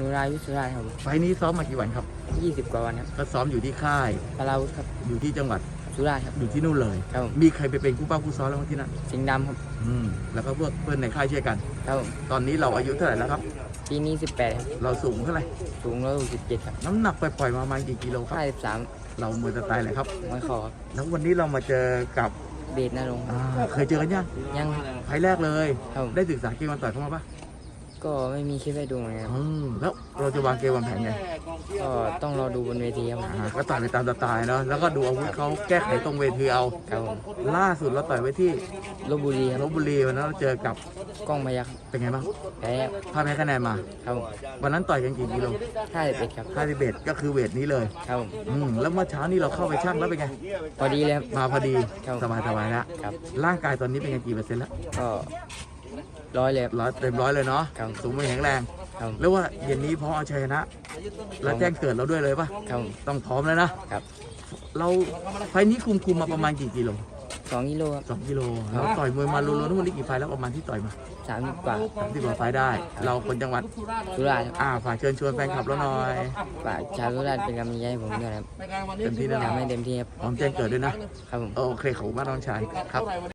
นุราวิสุราชครับไฟล์นี้ซ้อมมากี่วันครับ ยี่สิบกว่าวันครับก็ซ้อมอยู่ที่ค่าย พาราวุธครับอยู่ที่จังหวัด สุราษฎร์ครับ อยู่ที่นู่นเลย ครับผม มีใครไปเป็นคู่ป้าคู่ซ้อมแล้วบ้างที่นั่นสิงห์ดำครับอืมแล้วก็เพื่อนเพื่อนในค่ายเช่วยกัน ครับผมตอนนี้เราอายุเท่าไหร่แล้วครับ ปีนี้สิบแปดครับเราสูงเท่าไหร่ สูงร้อยหกสิบเจ็ดครับน้ำหนักปล่อยๆมาประมาณกี่กิโลครับ ห้าสิบสามเรามือจะตายเลยครับไม่ขอครับแล้ววันนี้เรามาเจอกับเดชนรงค์อ่าเคยเจอกันยังยังไฟล์แรกเลย ครับผมได้ศึกษาเกมมันต่อยเข้ามาปะ ก็ไม่มีคลิปให้ดูเหมือนกันครับอืมแล้วเราจะวางเกมวางแผนไงก็ต้องรอดูบนเวทีครับผม อ่าก็ต่อยไปตามสไตล์เนาะแล้วก็ดูอาวุธเขาแก้ไขตรงเวทีเอาครับผม ล่าสุดเราต่อยไว้ที่ลบบุรีคลรับ บบุรีวันนั้นเราเจอกับกล้องพยักเป็นไงบ้างแพ้ครับพาแพ้คะแนนมา ครับผมวันนั้นต่อยกันกี่กิโลห้าสิบเอ็ดครับค่าดิเบตก็คือเวทนี้เลย ครับผม อืมแล้วเมื่อเช้านี้เราเข้าไปชั่งแล้วเป็นไง พอดีเลยครับ มาพอดีครับ สบายสบายๆแล้วครับ ร่างกายตอนนี้เป็นไงกี่เปอร์เซ็นต์แล้วก็ ร้อยเลยครับ ร้อยเต็มร้อยเลยเนาะครับสูงไม่แข็งแรงครับ แล้วว่าเย็นนี้พร้อมเอาชัยชนะ แล้วแจ้งเกิดเราด้วยเลยปะครับผมต้องพร้อมแล้วนะครับ เราไฟล์นี้คุมคุมมาประมาณกี่กิโลสองกิโลครับ สองกิโลครับ เราต่อยมวยมารวมๆทั้งหมดนี้กี่ไฟล์แล้วประมาณที่ต่อยมาสามสิบกว่าสามสิบกว่าไฟล์ได้ เราคนจังหวัดสุราษฎร์ครับอ่าฝากเชิญชวนแฟนคลับเราหน่อยฝากชาวสุราษฎร์เป็นกำลังใจให้ผมด้วยนะครับเต็มที่แน่นอทำนให้เต็มที่ครับ พร้อมแจ้งเกิดด้วยนะครับผม โอเคขอบคุณมากน้องชายครับ